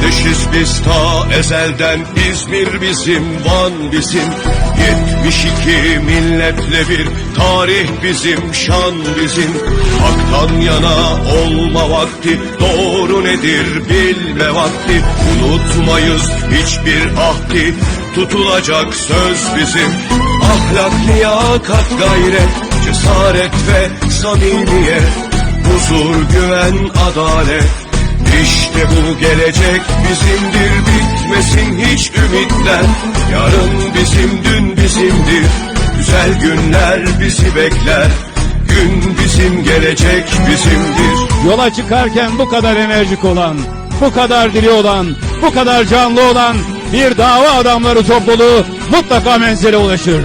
Kardeşiz biz ta ezelden İzmir bizim, Van bizim. 72 milletle bir tarih bizim, şan bizim. Haktan yana olma vakti, doğru nedir bilme vakti. Unutmayız hiçbir ahdi, tutulacak söz bizim Ahlak, liyakat, gayret, cesaret ve samimiyet. Huzur, güven, adalet. İşte bu gelecek bizimdir bitmesin hiç ümitler. Yarın bizim dün bizimdir. Güzel günler bizi bekler. Gün bizim gelecek bizimdir. Yola çıkarken bu kadar enerjik olan, bu kadar diri olan, bu kadar canlı olan bir dava adamları topluluğu mutlaka menzile ulaşır.